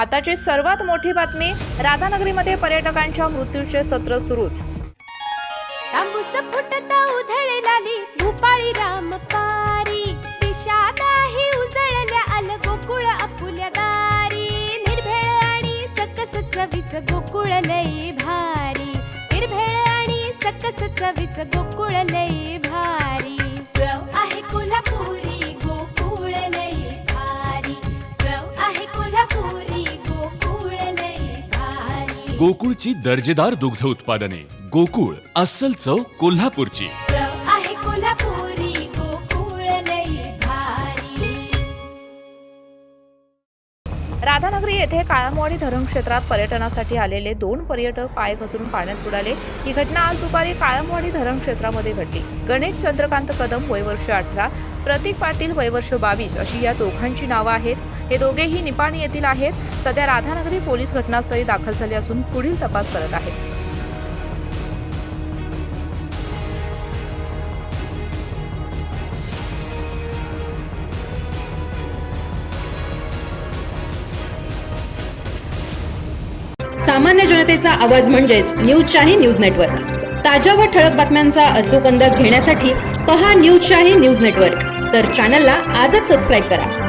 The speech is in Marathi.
आताची सर्वात मोठी बातमी राधानगरीमध्ये पर्यटकांच्या मृत्यूचे सत्र सुरूच. तांबूस फुटता उधळलाली भूपाळी राम पारी. दिशादाही उजळल्या आल गोकुळ आपुल्या दारी. निर्भेळ आणि सकस चवीच गोकुळ लई भारी. निर्भेळ आणि सकस चवीच गोकुळ लई भारी. गोकुळची दर्जेदार दुग्ध उत्पादने. गोकुळ अस्सल चव कोल्हापूरची. चव आहे कोल्हापुरी गोकुळ लई भारी. राधानगरी येथे काळामवाडी धरण क्षेत्रात पर्यटनासाठी आलेले दोन पर्यटक पाय घसरून पाण्यात बुडाले. ही घटना आज दुपारी काळामवाडी धरण क्षेत्रामध्ये घडली. गणेश चंद्रकांत कदम वयवर्ष अठरा प्रतीक पाटील वयवर्ष बावीस अशी या दोघांची नावं आहेत. हे दोघेही निपाणी येथील आहेत. सध्या राधानगरी पोलीस घटनास्थळी दाखल झाले असून पुढील तपास करत आहेत. सामान्य जनतेचा आवाज म्हणजेच न्यूज शाही न्यूज नेटवर्क. ताज्या व ठळक बातम्यांचा अचूक अंदाज घेण्यासाठी पहा न्यूज शाही न्यूज नेटवर्क. तर चॅनलला आजच सबस्क्राईब करा.